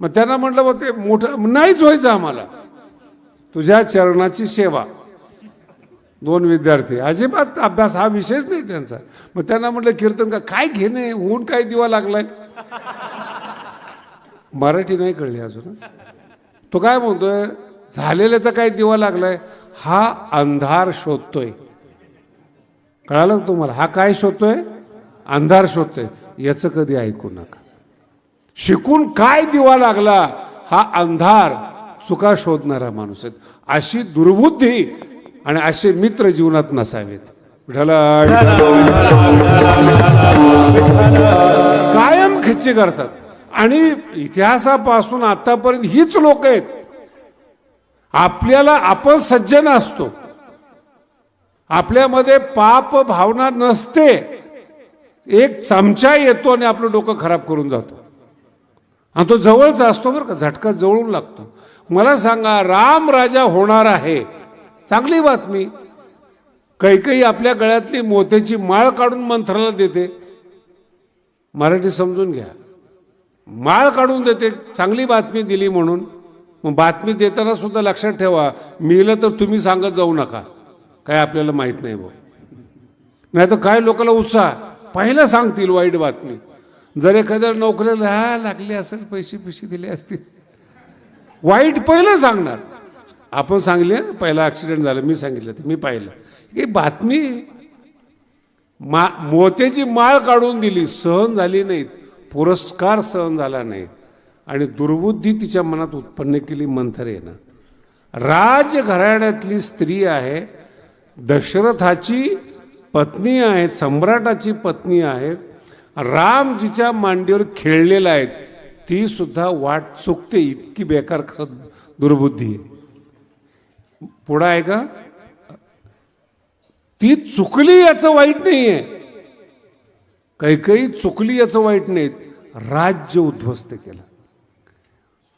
मग त्यांना म्हटलं मग ते मोठं नाहीच व्हायचं आम्हाला. तुझ्या चरणाची सेवा. दोन विद्यार्थी अजिबात अभ्यास हा विषयच नाही त्यांचा. मग त्यांना म्हटलं कीर्तन का काय घेणे? ऊन काय दिवा लागलाय? मराठी नाही कळली अजून. तो काय म्हणतोय? झालेल्याचा काय दिवा लागलाय? हा अंधार शोधतोय. कळालं तुम्हाला? हा काय शोधतोय? अंधार शोधतोय. याचं कधी ऐकू नका. शिकून काय दिवा लागला हा अंधार चुका शोधणारा माणूस आहे. अशी दुर्बुद्धी आणि असे मित्र जीवनात नसावेत. कायम खिच्ची करतात. आणि इतिहासापासून आतापर्यंत हीच लोक आहेत. आपल्याला आपण सज्जन असतो. आपल्यामध्ये पाप भावना नसते. एक चमचा येतो आणि आपलं डोकं खराब करून जातो. आणि तो जवळचा असतो बरं का झटका जवळून लागतो. मला सांगा राम राजा होणार आहे. चांगली बातमी. काही काही आपल्या गळ्यातली मोत्याची माळ काढून मंत्राला देते. मराठी समजून घ्या. माळ काढून देते चांगली बातमी दिली म्हणून. मग बातमी देताना सुद्धा लक्षात ठेवा मिळलं तर तुम्ही सांगत जाऊ नका. काय आपल्याला माहीत नाही भाऊ. नाही तर काय लोकांना उत्साह. पहिला सांगतील वाईट बातमी. जर एखाद्या नोकऱ्याला हा लागले असेल पैसे पैसे दिले असतील. वाईट पहिलं सांगणार. आपण सांगले पहिला ॲक्सिडेंट झालं मी सांगितलं ते मी पाहिलं. ही बातमी मा मोत्याची माळ काढून दिली सहन झाली नाहीत पुरस्कार सहन झाला नाही. आणि दुर्बुद्धी तिच्या मनात उत्पन्न केली मंथरेनं. राजघराण्यातली स्त्री आहे दशरथाची पत्नी आहेत सम्राटाची पत्नी आहेत राम जिच्या मांडीवर खेळलेला आहे ती सुद्धा वाट चुकते इतकी बेकार दुर्बुद्धी आहे. पुढं आहे का? ती चुकली याचं वाईट नाही आहे काही काही चुकली याचं वाईट नाही राज्य उद्ध्वस्त केलं.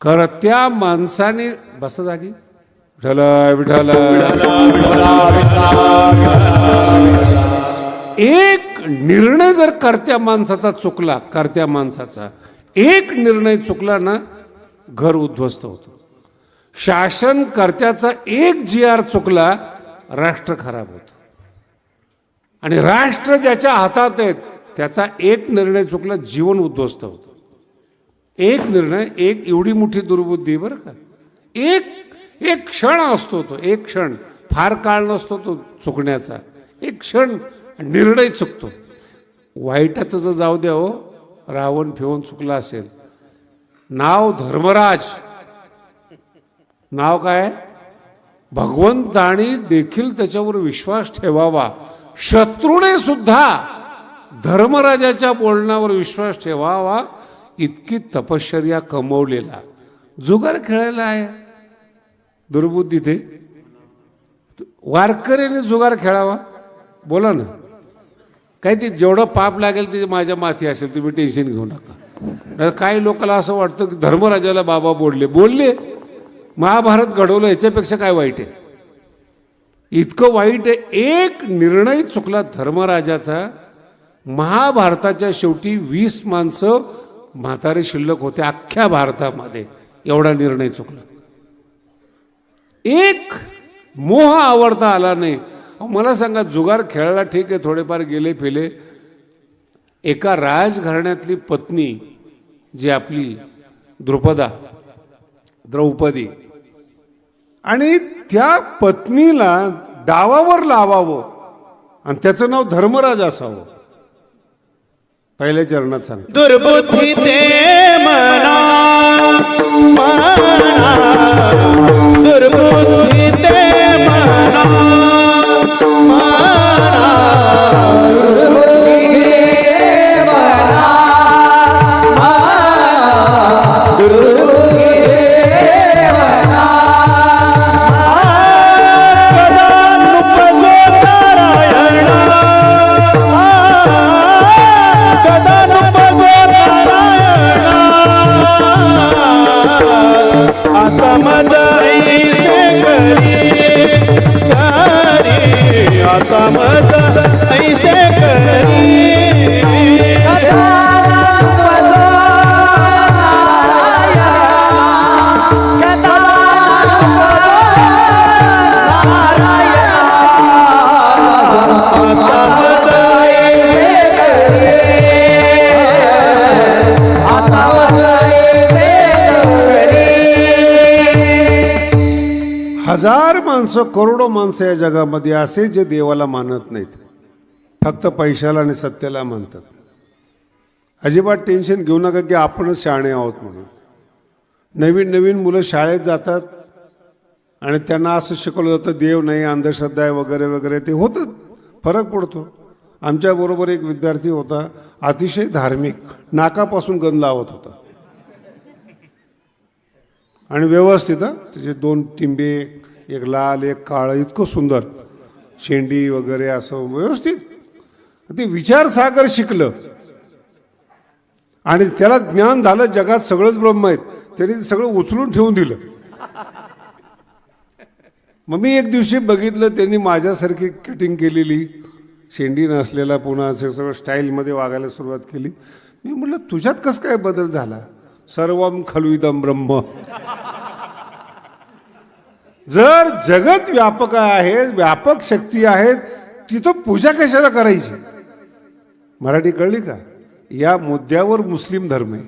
करत्या माणसाने बस जागी. विठ्ठल विठ्ठल. एक निर्णय जर करत्या माणसाचा चुकला करत्या माणसाचा एक निर्णय चुकला ना घर उद्ध्वस्त होतो. शासन करत्याचा एक जी आर चुकला राष्ट्र खराब होतं. आणि राष्ट्र ज्याच्या हातात आहेत त्याचा एक निर्णय चुकला जीवन उद्ध्वस्त होतं. एक निर्णय एक एवढी मोठी दुर्बुद्धी बरं का. एक एक क्षण असतो तो एक क्षण. फार काळ नसतो तो चुकण्याचा. एक क्षण निर्णय चुकतो. वाईटाचं जर जाऊ द्या हो रावण फिवून चुकला असेल. नाव धर्मराज. नाव काय? भगवंतानी देखील त्याच्यावर विश्वास ठेवावा. शत्रूने सुद्धा धर्मराजाच्या बोलण्यावर विश्वास ठेवावा इतकी तपश्चर्या कमवलेला. जुगार खेळायला आहे. दुर्बुद्धी ते वारकऱ्याने जुगार खेळावा. बोला ना. काय ते जेवढं पाप लागेल ते माझ्या माथी असेल तुम्ही टेन्शन घेऊ नका. काही लोकांना असं वाटतं की धर्मराजाला बाबा बोलले. बोलले महाभारत घडवलं याच्यापेक्षा काय वाईट आहे? इतकं वाईट आहे एक निर्णय चुकला धर्मराजाचा. महाभारताच्या शेवटी वीस माणसं म्हातारे शिल्लक होते अख्ख्या भारतामध्ये एवढा निर्णय चुकला. एक मोह आवडता आला नाही. मला सांगा जुगार खेळायला ठीक आहे थोडेफार गेले फेले. एका राजघराण्यातली पत्नी जी आपली द्रुपदा. द्रौपदी. आणि त्या पत्नीला डावावर लावावं. आणि त्याचं नाव धर्मराज असावं. पहिल्या चरणात सांग दुर्बुद्धी ते मना मना. दुर्बुद्धी ते मना. माणसं करोडो माणसं या जगामध्ये असे जे देवाला मानत नाहीत फक्त पैशाला आणि सत्याला मानतात. अजिबात टेन्शन घेऊ नका की आपणच शाणे आहोत म्हणून. नवीन नवीन मुलं शाळेत जातात आणि त्यांना असं शिकवलं जातं देव नाही अंधश्रद्धा आहे वगैरे वगैरे. ते होतं. फरक पडतो. आमच्याबरोबर एक विद्यार्थी होता अतिशय धार्मिक नाकापासून गंध लावत होता. आणि व्यवस्थित त्याचे दोन टिंबे एक लाल एक काळं इतकं सुंदर. शेंडी वगैरे असं व्यवस्थित. ते विचारसागर शिकलं. आणि त्याला ज्ञान झालं जगात सगळंच ब्रह्म आहेत. त्याने ते सगळं उचलून ठेवून दिलं. मग मी एक दिवशी बघितलं त्यांनी माझ्यासारखी कटिंग केलेली. शेंडी नसलेला पुन्हा असं सगळं स्टाईलमध्ये वागायला सुरुवात केली. मी म्हटलं तुझ्यात कसं काय बदल झाला? सर्वम खलुइदम ब्रह्म. जर जगत व्यापक आहे व्यापक शक्ती आहेत तिथं पूजा कशाला करायची? मराठी कळली का? या मुद्द्यावर मुस्लिम धर्म आहे.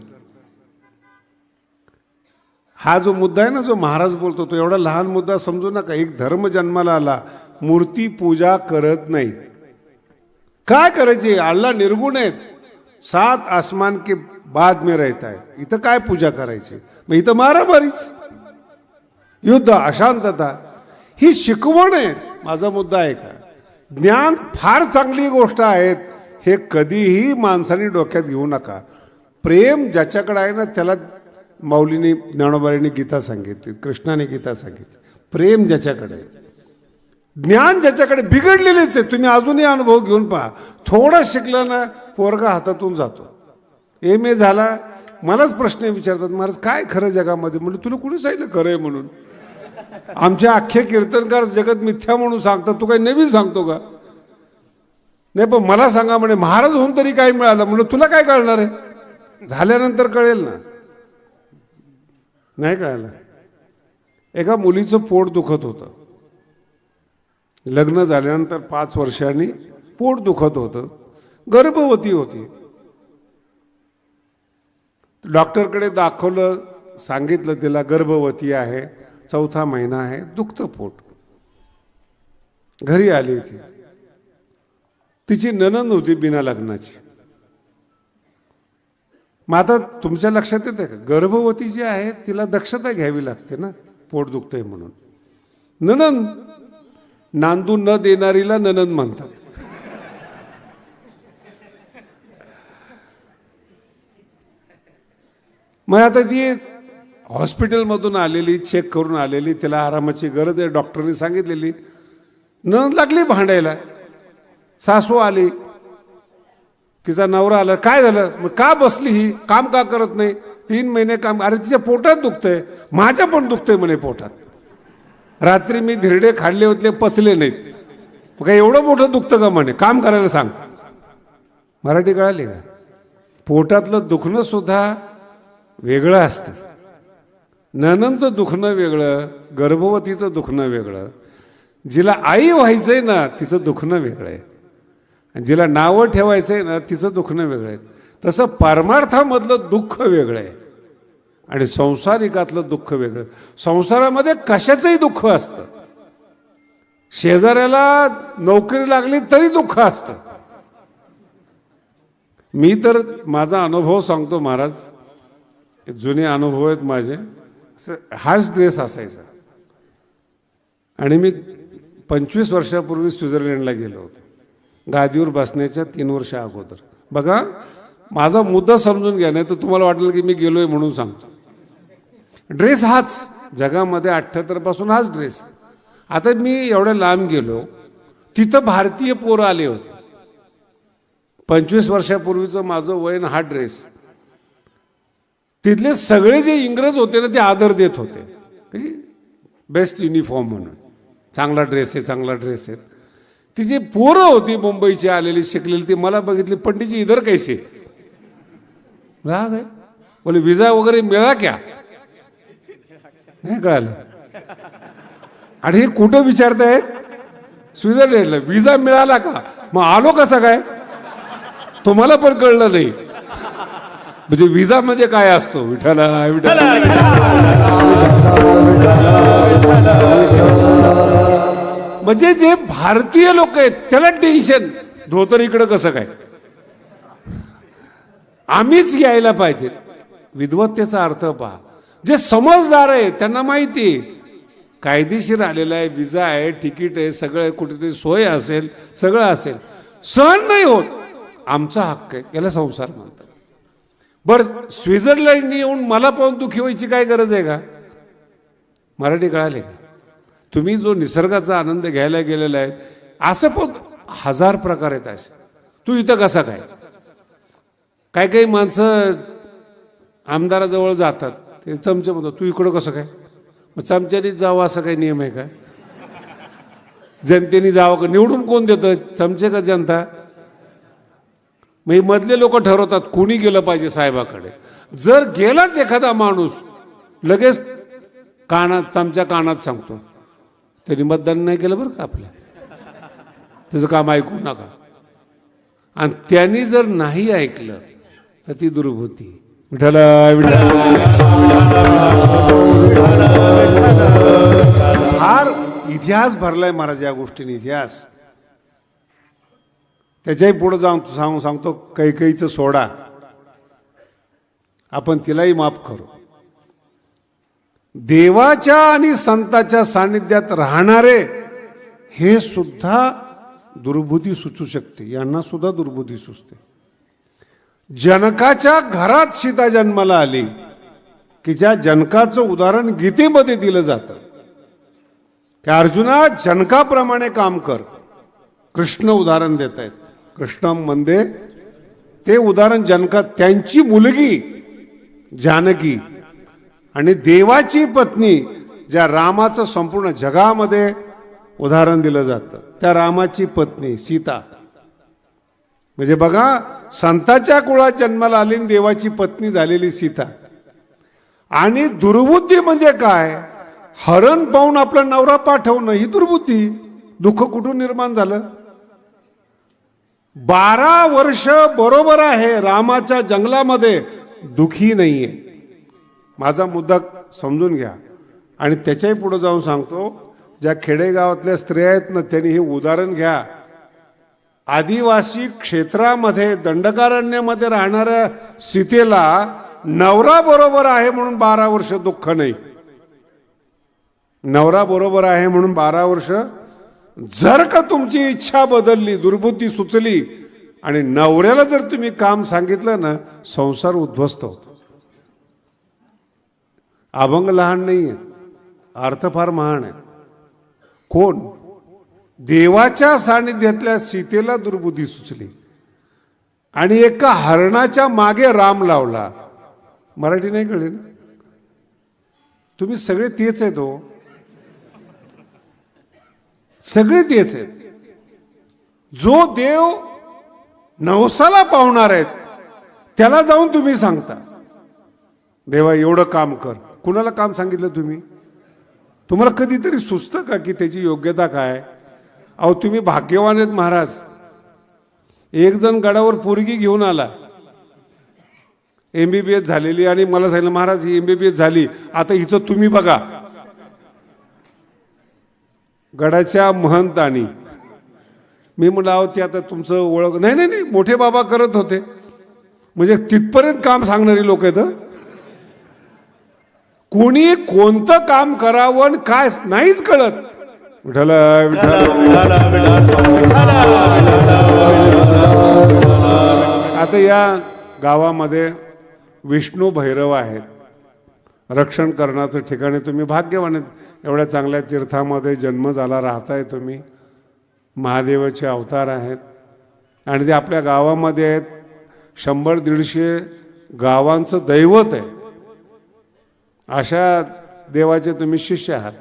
हा जो मुद्दा आहे ना जो महाराज बोलतो तो एवढा लहान मुद्दा समजू नका. एक धर्म जन्माला आला मूर्ती पूजा करत नाही. काय करायची? अल्ला निर्गुण आहेत. सात आसमान के बाद में रहता है. इथं काय पूजा करायची? मग इथं मारामारीच. युद्ध अशांतता. ही शिकवण आहे. माझा मुद्दा आहे का? ज्ञान फार चांगली गोष्ट आहेत हे कधीही माणसाने डोक्यात घेऊ नका. प्रेम ज्याच्याकडे आहे ना त्याला माऊलीने ज्ञानोबाईने गीता सांगितली कृष्णाने गीता सांगितली. प्रेम ज्याच्याकडे आहे. ज्ञान ज्याच्याकडे बिघडलेलेच आहे. तुम्ही अजूनही अनुभव घेऊन पहा. थोडं शिकलं ना पोरगा हातातून जातो. एम ए झाला. मलाच प्रश्न विचारतात महाराज काय खरं जगामध्ये? म्हणजे तुला कुणी सांगितलं खरं आहे म्हणून? आमचे अख्खे कीर्तनकार जगत मिथ्या म्हणून सांगतात. तू काही नवीन सांगतो का? नाही पण मला सांगा म्हणे महाराज होऊन तरी काय मिळालं? म्हणलं तुला काय कळणार आहे? झाल्यानंतर कळेल ना. नाही कळालं. एका मुलीचं पोट दुखत होतं. लग्न झाल्यानंतर पाच वर्षांनी पोट दुखत होतं. गर्भवती होती. डॉक्टरकडे दाखवलं सांगितलं तिला गर्भवती आहे. चौथा महिना आहे दुखतं पोट घरी आली ती. तिची ननंद होती बिना लग्नाची. मग आता तुमच्या लक्षात येते का? गर्भवती जी आहे तिला दक्षता घ्यावी लागते ना पोट दुखतंय म्हणून. ननंद नांदू न देणारीला ननंद म्हणतात. मग आता ती हॉस्पिटलमधून आलेली चेक करून आलेली तिला आरामाची गरज आहे डॉक्टरने सांगितलेली. नंद लागली भांडायला. सासू आली. तिचा नवरा आला. काय झालं? मग का बसली ही? काम का करत नाही? तीन महिने काम अरे तिच्या पोटात दुखतंय. माझ्या पण दुखतंय म्हणे पोटात. रात्री मी धिरडे खाल्ले होते पचले नाहीत. मग काय एवढं मोठं दुखतं का म्हणे? काम करायला सांग. मराठी कळाली का? पोटातलं दुखणं सुद्धा वेगळं असतं. ननंदचं दुखणं वेगळं गर्भवतीचं दुखणं वेगळं. जिला आई व्हायचं आहे ना तिचं दुखणं वेगळं आहे. आणि जिला नावं ठेवायचं आहे ना तिचं दुखणं वेगळं आहे. तसं परमार्थामधलं दुःख वेगळं आहे. आणि संसारिकातलं दुःख वेगळं. संसारामध्ये कशाचंही दुःख असतं. शेजाऱ्याला नोकरी लागली तरी दुःख असतं. मी तर माझा अनुभव सांगतो महाराज. जुने अनुभव आहेत माझे. असं हाच ड्रेस असायचा. आणि मी पंचवीस वर्षापूर्वी स्वित्झर्लंडला गेलो होतो. गादीवर बसण्याच्या तीन वर्ष अगोदर. बघा माझा मुद्दा समजून घ्या नाही तर तुम्हाला वाटेल की मी गेलोय म्हणून सांगतो. ड्रेस हाच. जगामध्ये अठ्ठ्याहत्तरपासून हाच ड्रेस. आता मी एवढ्या लांब गेलो तिथं भारतीय पोरं आले होते. पंचवीस वर्षापूर्वीचं माझं वयन हा ड्रेस. तिथले सगळे जे इंग्रज होते ना ते आदर देत होते. बेस्ट युनिफॉर्म म्हणून. चांगला ड्रेस आहे चांगला ड्रेस आहे. ती जी पोरं होती मुंबईची आलेली शिकलेली ती मला बघितली. पंडितजी इधर कैसे? राग आहे. बोले विजा वगैरे मिळा क्या? नाही कळालं. आणि हे कुठं विचारतायत? स्वित्झर्लंडला. विजा मिळाला का? मग आलो कसा काय? तुम्हाला पण कळलं नाही. म्हणजे विजा म्हणजे काय असतो? विठाला विठाला म्हणजे जे भारतीय लोक आहेत त्याला टेन्शन धोतर इकडं कसं काय? आम्हीच यायला पाहिजे. विद्वत्तेचा अर्थ पहा. जे समजदार आहे त्यांना माहिती आहे. कायदेशीर आलेला आहे विजा आहे तिकीट आहे सगळं कुठेतरी सोय असेल सगळं असेल. सहन नाही होत. आमचा हक्क आहे याला संसार म्हणतात. बरं स्वित्झर्लंड येऊन मला पाहून दुखी व्हायची काय गरज आहे का? मराठी कळाले का? तुम्ही जो निसर्गाचा आनंद घ्यायला गेलेला आहे असं पण हजार प्रकार आहेत असे. तू इथं कसा काय? काय काही माणसं आमदाराजवळ जातात ते चमचे म्हणतात तू इकडं कसं काय? मग चमच्यानीच जावं असं काही नियम आहे का? जनतेने जावं का? निवडून कोण देतं? चमचे का जनता? मग मधले लोक ठरवतात कोणी गेलं पाहिजे साहेबाकडे. जर गेलाच एखादा माणूस लगेच कानात चमच्या कानात सांगतो त्यांनी मतदान नाही केलं बरं का आपल्या? त्याचं काम ऐकू नका. आणि त्यांनी जर नाही ऐकलं तर ती दुर्भूती विठाला फार इतिहास भरलाय महाराज या गोष्टीने इतिहास. त्याच्याही पुढं जाऊन सांगू सांगतो कैकईचं सोडा. आपण तिलाही माफ करू. देवाच्या आणि संताच्या सान्निध्यात राहणारे हे सुद्धा दुर्बुद्धी सुचू शकते. यांना सुद्धा दुर्बुद्धी सुचते. जनकाच्या घरात सीता जन्माला आली की ज्या जनकाचं उदाहरण गीतेमध्ये दिलं जातं. की अर्जुना जनकाप्रमाणे काम कर. कृष्ण उदाहरण देत आहेत कृष्णम मंदे ते उदाहरण जनका त्यांची मुलगी जानकी आणि देवाची पत्नी ज्या रामाचं संपूर्ण जगामध्ये उदाहरण दिलं जातं त्या रामाची पत्नी सीता. म्हणजे बघा संताच्या कुळात जन्माला आली देवाची पत्नी झालेली सीता. आणि दुर्बुद्धी म्हणजे काय? हरण पाहून आपला नवरा पाठवणं ही दुर्बुद्धी. दुःख कुठून निर्माण झालं? बारा वर्ष बरोबर आहे रामाच्या जंगलामध्ये दुखी नाहीये. माझा मुद्दा समजून घ्या. आणि त्याच्याही पुढे जाऊन सांगतो ज्या खेडेगावातल्या स्त्रिया आहेत ना त्यांनी हे उदाहरण घ्या. आदिवासी क्षेत्रामध्ये दंडकारण्यामध्ये राहणाऱ्या सीतेला नवरा बरोबर आहे म्हणून बारा वर्ष दुःख नाही. नवरा बरोबर आहे म्हणून बारा वर्ष जर का तुमची इच्छा बदलली दुर्बुद्धी सुचली आणि नवऱ्याला जर तुम्ही काम सांगितलं ना संसार उद्ध्वस्त होतो. अभंग लहान नाही आहे अर्थ फार महान आहे. कोण? देवाच्या सानिध्यातल्या सीतेला दुर्बुद्धी सुचली. आणि एका हरणाच्या मागे राम लावला. मराठी नाही कळेल. तुम्ही सगळे तेच आहेत हो. सगळे तेच आहेत. जो देव नवसाला पावणार आहेत त्याला जाऊन तुम्ही सांगता. देवा एवढं काम कर. कुणाला काम सांगितलं तुम्ही? तुम्हाला कधीतरी सुचतं का की त्याची योग्यता काय? अहो तुम्ही भाग्यवान आहेत महाराज. एक जण गडावर पोरगी घेऊन आला. एमबीबीएस झालेली आणि मला सांगितलं महाराज ही एमबीबीएस झाली. आता हिचं तुम्ही बघा. गडाच्या महंतानी मी म्हणलं अहो ते आता तुमचं ओळख नाही नाही नाही मोठे बाबा करत होते. म्हणजे तिथपर्यंत काम सांगणारी लोक आहेत कोणी कोणतं काम करावं आणि काय नाहीच कळत. विठ्ठल विठ्ठल. आता या गावामध्ये विष्णू भैरव आहेत. रक्षण करण्याचं ठिकाणी तुम्ही भाग्यवान आहेत. एवढ्या चांगल्या तीर्थामध्ये जन्म झाला राहताय तुम्ही. महादेवाचे अवतार आहेत. आणि ते आपल्या गावामध्ये आहेत. शंभर दीडशे गावांचं दैवत आहे. अशा देवाचे तुम्ही शिष्य आहात.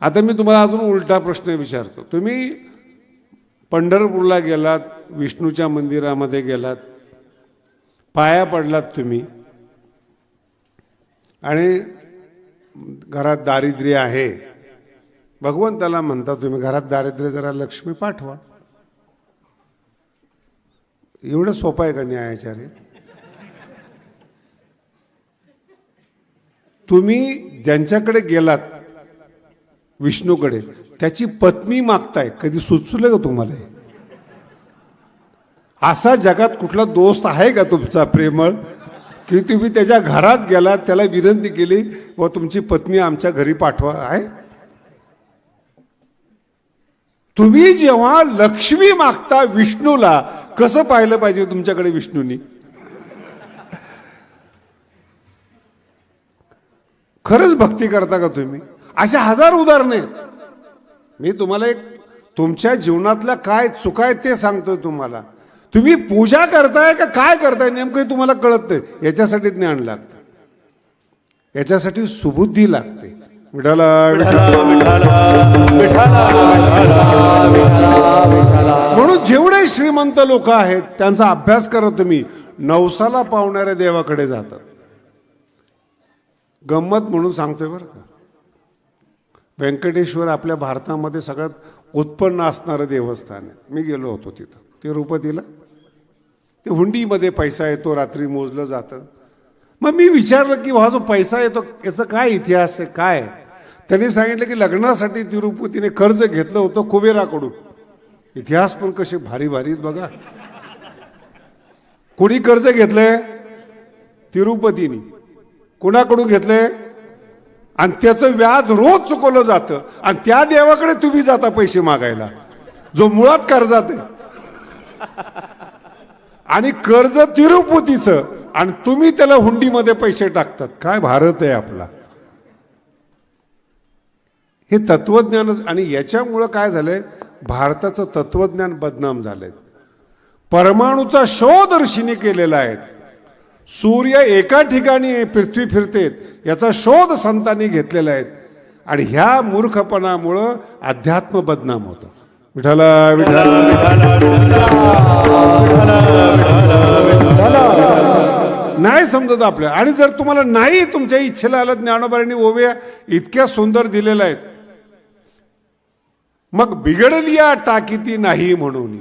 आता मी तुम्हाला अजून उलटा प्रश्न विचारतो. तुम्ही पंढरपूरला गेलात विष्णूच्या मंदिरामध्ये गेलात पाया पडलात तुम्ही. आणि घरात दारिद्र्य आहे. भगवंताला म्हणता तुम्ही घरात दारिद्र्य जरा लक्ष्मी पाठवा. एवढं सोपं आहे का न्यायाचार्य? तुम्ही ज्यांच्याकडे गेलात विष्णूकडे त्याची पत्नी मागताय. कधी सुचलं का तुम्हाला असा जगात कुठला दोस्त आहे का तुमचा प्रेमळ? की तुम्ही त्याच्या घरात गेलात त्याला विनंती केली व तुमची पत्नी आमच्या घरी पाठवा. आहे? तुम्ही जेव्हा लक्ष्मी मागता विष्णूला कसं पाहिलं पाहिजे तुमच्याकडे विष्णूनी? खरंच भक्ती करता का तुम्ही? अशा हजार उदाहरणं आहेत. मी तुम्हाला एक तुमच्या जीवनातल्या काय चुका आहेत ते सांगतोय तुम्हाला. तुम्ही पूजा करताय का काय करताय नेमकं तुम्हाला कळत नाही. याच्यासाठी ज्ञान लागतं. याच्यासाठी सुबुद्धी लागते. विठाला म्हणून जेवढे श्रीमंत लोक आहेत त्यांचा अभ्यास करा तुम्ही. नवसाला पावणाऱ्या देवाकडे जातात. गंमत म्हणून सांगतोय बरं का. व्यंकटेश्वर आपल्या भारतामध्ये सगळ्यात उत्पन्न असणारं देवस्थान आहे. मी गेलो होतो तिथं. तिरुपतीला ते हुंडीमध्ये पैसा येतो रात्री मोजलं जातं. मग मी विचारलं की हा जो पैसा येतो याचा काय इतिहास आहे? काय? त्यांनी सांगितलं की लग्नासाठी तिरुपतीने कर्ज घेतलं होतं कुबेराकडून. इतिहास पण कसे भारी भारी बघा. कोणी कर्ज घेतलंय? तिरुपतीने. कोणाकडून घेतलंय? आणि त्याचं व्याज रोज चुकवलं जातं. आणि त्या देवाकडे तुम्ही जाता पैसे मागायला. जो मुळात कर्जात आहे. आणि कर्ज तिरुपतीचं आणि तुम्ही त्याला हुंडीमध्ये पैसे टाकतात. काय भारत आहे आपला? हे तत्वज्ञान आणि याच्यामुळं काय झालंय? भारताचं तत्वज्ञान बदनाम झालंय. परमाणूचा शोध ऋषीने केलेला आहे. सूर्य एका ठिकाणी पृथ्वी फिरते याचा शोध संतांनी घेतलेला आहे. आणि ह्या मूर्खपणामुळं अध्यात्म बदनाम होतं. विठाला विठाला नाही समजत आपल्या. आणि जर तुम्हाला नाही तुमच्या इच्छेला आलं ज्ञानोबारांनी ओव्या इतक्या सुंदर दिलेल्या आहेत. मग बिघडली या टाकीती नाही म्हणून.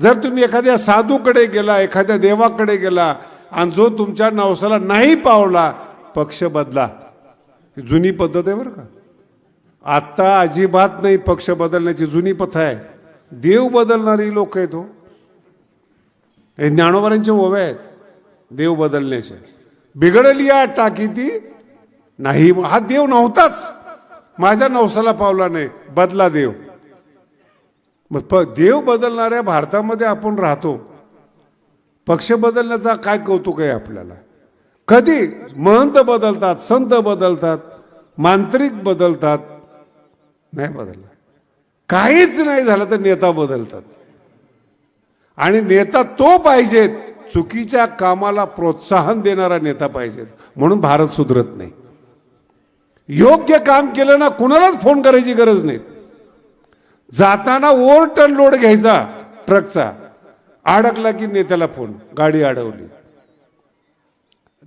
जर तुम्ही एखाद्या साधूकडे गेला एखाद्या देवाकडे गेला आणि जो तुमच्या नवसाला नाही पावला पक्ष बदला. जुनी पद्धत आहे बरं का? आत्ता अजिबात नाही पक्ष बदलण्याची जुनी पथ आहे देव बदलणारी लोक आहेत हो. हे ज्ञानोबरांचे ओव्या आहेत देव बदलण्याचे. बिघडली या टाकी ती नाही हा देव नव्हताच. माझ्या नवसाला पावला नाही बदला देव. मग प देव बदलणाऱ्या भारतामध्ये आपण राहतो. पक्ष बदलण्याचा काय कौतुक आहे आपल्याला? कधी महंत बदलतात संत बदलतात मांत्रिक बदलतात नाही बदलला. काहीच नाही झालं तर नेता बदलतात. आणि नेता तो पाहिजेत चुकीच्या कामाला प्रोत्साहन देणारा नेता पाहिजेत. म्हणून भारत सुधरत नाही. योग्य काम केलं ना कुणालाच फोन करायची गरज नाही. जाताना ओव्हर टन लोड घ्यायचा ट्रकचा. अडकला की नेत्याला फोन गाडी अडवली.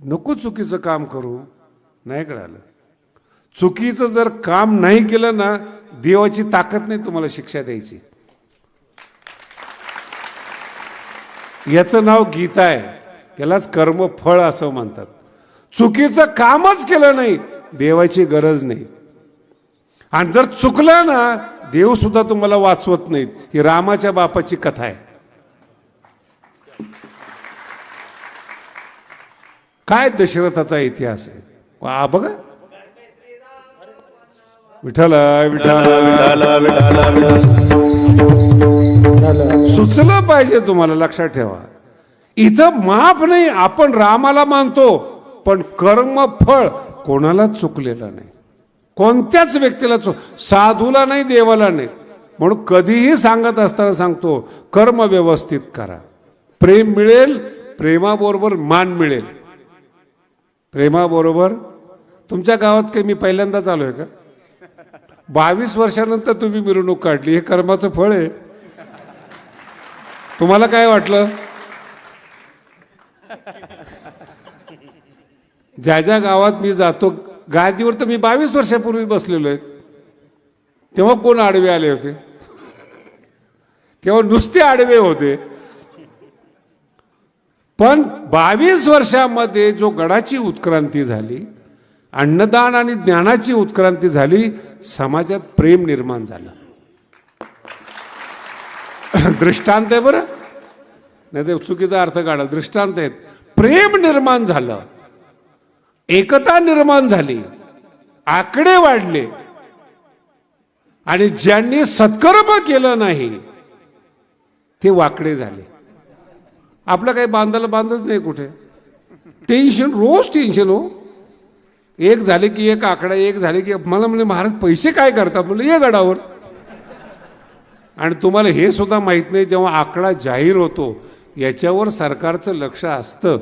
नको चुकीचं काम करू. नाही कळालं. चुकीचं जर काम नाही केलं ना देवाची ताकद नाही तुम्हाला शिक्षा द्यायची. याचं नाव गीता आहे. त्यालाच कर्म फळ असं म्हणतात. चुकीचं कामच केलं नाही देवाची गरज नाही. आणि जर चुकलं ना देव सुद्धा तुम्हाला वाचवत नाहीत. ही रामाच्या बापाची कथा आहे. काय दशरथाचा इतिहास आहे? वा बघा. विठ्ठल विठ्ठल सुचलं पाहिजे तुम्हाला लक्षात ठेवा. इथं माफ नाही आपण रामाला मानतो पण कर्म फळ कोणालाच चुकलेलं नाही. कोणत्याच व्यक्तीला चुक साधूला नाही देवाला नाही. म्हणून कधीही सांगत असताना सांगतो कर्म व्यवस्थित करा. प्रेम मिळेल प्रेमाबरोबर मान मिळेल. प्रेमाबरोबर तुमच्या गावात काही मी पहिल्यांदाच आलोय का? बावीस वर्षानंतर तुम्ही मिरवणूक काढली हे कर्माचं फळ आहे. तुम्हाला काय वाटलं? ज्या ज्या गावात मी जातो गादीवर तर मी बावीस वर्षापूर्वी बसलेलो आहे. तेव्हा कोण आडवे आले होते? तेव्हा नुसते आडवे होते. पण बावीस वर्षामध्ये जो गडाची उत्क्रांती झाली अन्नदान आणि ज्ञानाची उत्क्रांती झाली समाजात प्रेम निर्माण झालं. दृष्टांत आहे बरं? नाही ते चुकीचा अर्थ काढा. दृष्टांत आहेत. प्रेम निर्माण झालं. एकता निर्माण झाली. आकडे वाढले. आणि ज्यांनी सत्कर्म केलं नाही ते वाकडे झाले. आपलं काही बांधायला बांधच नाही कुठे. टेन्शन रोज टेन्शन हो. एक झाले की एक आकडा एक झाले की मला म्हणजे महाराज पैसे काय करतात म्हणलं ये गडावर. आणि तुम्हाला हे सुद्धा माहीत नाही जेव्हा आकडा जाहीर होतो याच्यावर सरकारचं लक्ष असतं.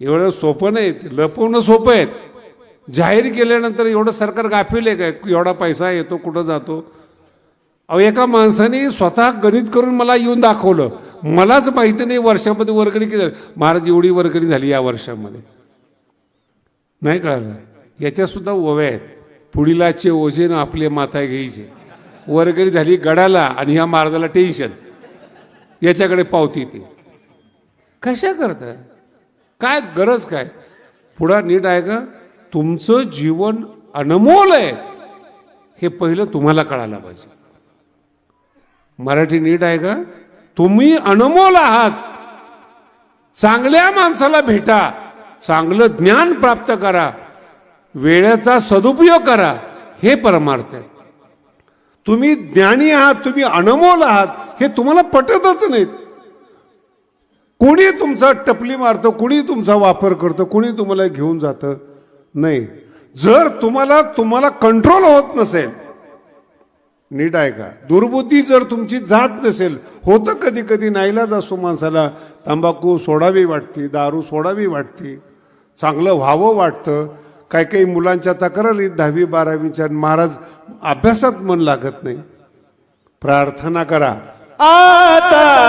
एवढं सोपं नाही लपवणं सोपं आहेत जाहीर केल्यानंतर एवढं सरकार गाफील आहे काय? एवढा पैसा येतो कुठं जातो? अहो एका माणसाने स्वतः गणित करून मला येऊन दाखवलं. मलाच माहिती नाही वर्षामध्ये वर्गणी किती झाली. महाराज एवढी वर्गणी झाली या वर्षामध्ये. नाही कळालं? याच्यासुद्धा ओव्या आहेत. पुढीलाचे ओझेनं आपले माथा घ्यायचे. वरगरी झाली गडाला आणि ह्या महाराजाला टेन्शन. याच्याकडे पावती ती. कशा करताय काय गरज काय? पुढा नीट आहे का तुमचं जीवन अनमोल आहे. हे पहिलं तुम्हाला कळायला पाहिजे. मराठी नीट आहे का तुम्ही अनमोल आहात. चांगल्या माणसाला भेटा. चांगलं ज्ञान प्राप्त करा. वेळेचा सदुपयोग करा. हे परमार्थ आहे. तुम्ही ज्ञानी आहात तुम्ही अनमोल आहात हे तुम्हाला पटतच नाहीत कोणी तुमचा टपली मारतं कोणी तुमचा वापर करतं कोणी तुम्हाला घेऊन जातं? नाही. जर तुम्हाला तुम्हाला कंट्रोल होत नसेल नीट आहे का दुर्बुद्धी जर तुमची जात नसेल होतं कधी कधी नाईलाज असो माणसाला तंबाखू सोडावी वाटते दारू सोडावी वाटते चांगलं व्हावं वाटतं. काही काही मुलांच्या तक्रारीत दहावी बारावीच्या महाराज अभ्यासात मन लागत नाही. प्रार्थना करा. आता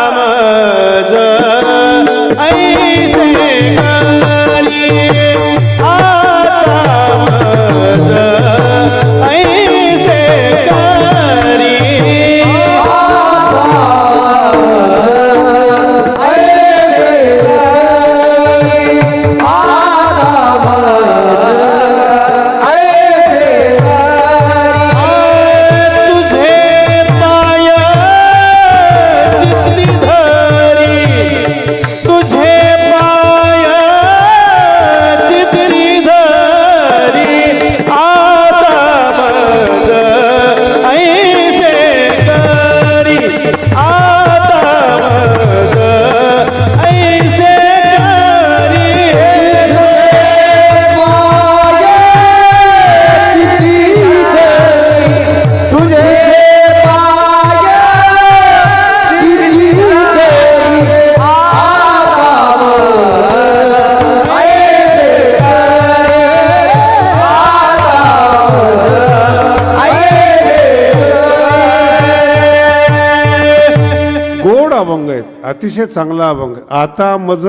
अतिशय चांगला अभंग. आता मज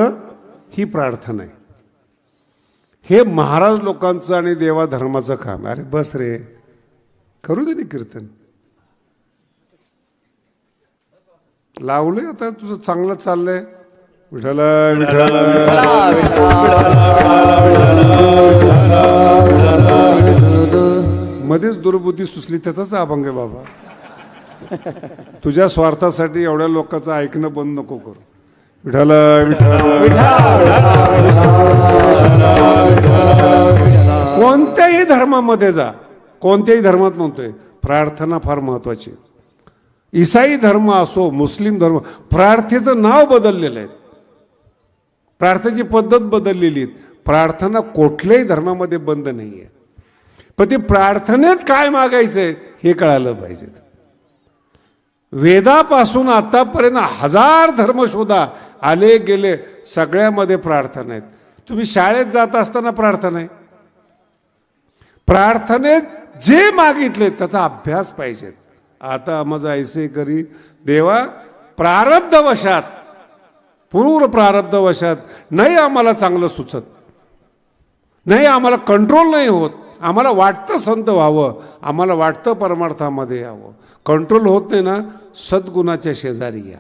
ही प्रार्थना आहे. हे महाराज लोकांचं आणि देवा धर्माचं काम अरे बस रे. करू दे कीर्तन. लावलंय आता तुझं चांगलं चाललंय. विठ्ठल विठ्ठल. मध्येच दुर्बुद्धी सुचली त्याचाच अभंग आहे बाबा. तुझ्या स्वार्थासाठी एवढ्या लोकांचं ऐकणं बंद नको करू. विठ्ठल विठ्ठल कोणत्याही धर्मामध्ये जा. कोणत्याही धर्मात म्हणतोय प्रार्थना फार महत्वाची आहे. ईसाई धर्म असो मुस्लिम धर्म प्रार्थेचं नाव बदललेलं आहे. प्रार्थनेची पद्धत बदललेली आहे प्रार्थना कुठल्याही धर्मामध्ये बंद नाही आहे पण ते प्रार्थनेत काय मागायचंय हे कळालं पाहिजे वेदापासून आतापर्यंत हजार धर्म शोधा आले गेले सगळ्यामध्ये प्रार्थना आहेत. तुम्ही शाळेत जात असताना प्रार्थना आहे. प्रार्थनेत जे मागितले त्याचा अभ्यास पाहिजे. आता मज ऐसे करी देवा प्रारब्धवशात पूर्व प्रारब्धवशात नाही आम्हाला चांगलं सुचत. नाही आम्हाला कंट्रोल नाही होत. आम्हाला वाटतं संत व्हावं आम्हाला वाटतं परमार्थामध्ये यावं. कंट्रोल होत नाही ना सद्गुणाच्या शेजारी या.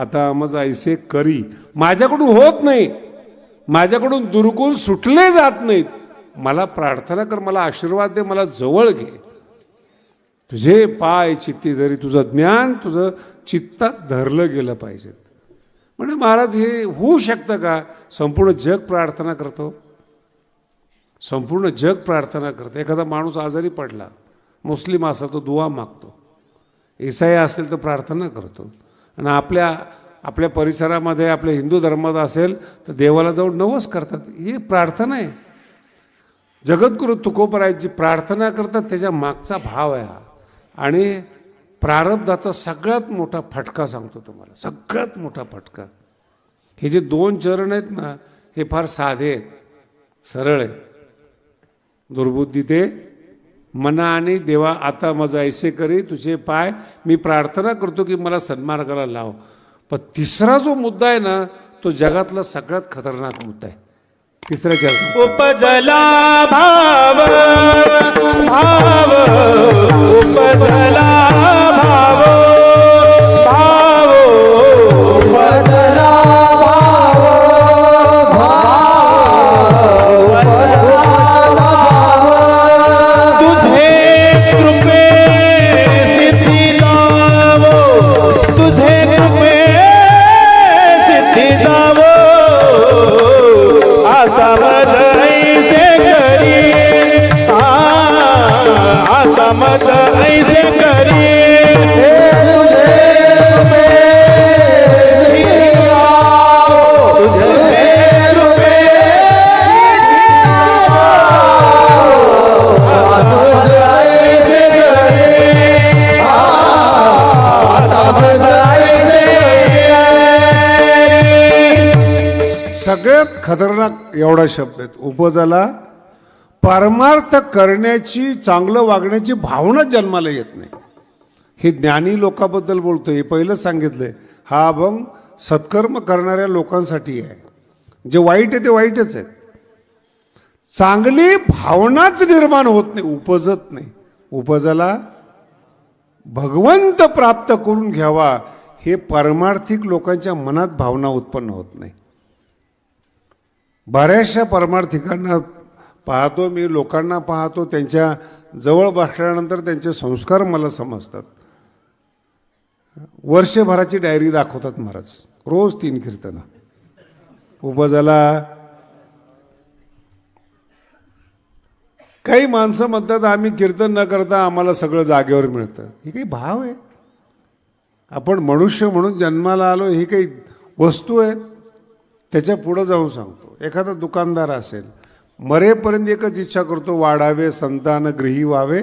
आता मग ऐसे करी. माझ्याकडून होत नाही. माझ्याकडून दुर्गुण सुटले जात नाहीत. मला प्रार्थना कर मला आशीर्वाद दे मला जवळ घे. तुझे पाय चित्ती धरी तुझं ज्ञान तुझं चित्तात धरलं गेलं पाहिजेत. म्हणजे महाराज हे होऊ शकतं का? संपूर्ण जग प्रार्थना करतो. संपूर्ण जग प्रार्थना करतं. एखादा माणूस आजारी पडला मुस्लिम असा तो दुवा मागतो. ईसाई असेल तर प्रार्थना करतो. आणि आपल्या आपल्या परिसरामध्ये आपल्या हिंदू धर्मात असेल तर देवाला जाऊन नवस करतात. ही प्रार्थना आहे. जगद्गुरु तुकोबरायची प्रार्थना करतात त्याच्या मागचा भाव आहे हा. आणि प्रारब्धाचा सगळ्यात मोठा फटका सांगतो तुम्हाला. सगळ्यात मोठा फटका. हे जे दोन चरण आहेत ना हे फार साधे आहेत सरळ आहेत. दुर्बुद्धी ते मना आणि देवा आता माझा ऐसे करी तुझे पाय. मी प्रार्थना करतो की मला सन्मार्गाला लाव. पण तिसरा जो मुद्दा आहे ना तो जगातला सगळ्यात खतरनाक मुद्दा आहे. तिसरा जग. उपजला भाव भाव उपजला भाव. एवढा शब्द आहेत. उपजाला परमार्थ करण्याची चांगलं वागण्याची भावना जन्माला येत नाही. हे ज्ञानी लोकाबद्दल बोलतोय हे पहिलं सांगितलंय. हा अभंग सत्कर्म करणाऱ्या लोकांसाठी आहे. जे वाईट आहे ते वाईटच आहेत. चांगली भावनाच निर्माण होत नाही उपजत नाही. उपजाला भगवंत प्राप्त करून घ्यावा. हे परमार्थिक लोकांच्या मनात भावना उत्पन्न होत नाही. बऱ्याचशा परमार्थिकांना पाहतो मी लोकांना पाहतो त्यांच्या जवळ बसल्यानंतर त्यांचे संस्कार मला समजतात. वर्षभराची डायरी दाखवतात महाराज रोज तीन कीर्तनं. झाला. काही माणसं म्हणतात आम्ही कीर्तन न करता आम्हाला सगळं जागेवर मिळतं. हे काही भाव आहे. आपण मनुष्य म्हणून जन्माला आलो ही काही वस्तू आहेत. त्याच्या पुढं जाऊन सांगतो. एखादा दुकानदार असेल मरेपर्यंत एकच इच्छा करतो वाढावे संतान गृही व्हावे.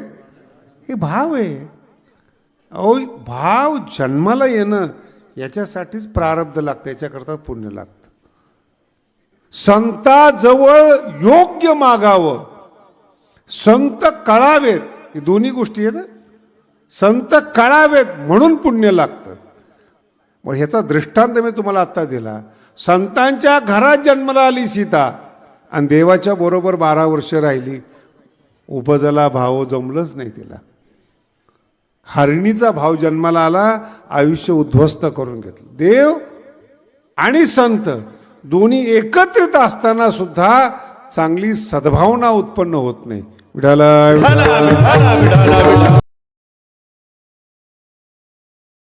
हे भाव आहे. अहो भाव जन्माला येणं याच्यासाठीच प्रारब्ध लागतं याच्याकरता पुण्य लागतं. संताजवळ योग्य मागावं. संत कळावेत हे दोन्ही गोष्टी आहेत. संत कळावेत म्हणून पुण्य लागतं. मग ह्याचा दृष्टांत मी तुम्हाला आत्ता दिला. संतांच्या घरात जन्माला आली सीता. आणि देवाच्या बरोबर बारा वर्ष राहिली. उपजला भाव जमलंच नाही तिला. हरणीचा भाव जन्माला आला आयुष्य उद्ध्वस्त करून घेतलं. देव आणि संत दोन्ही एकत्रित असताना सुद्धा चांगली सद्भावना उत्पन्न होत नाही. विठाला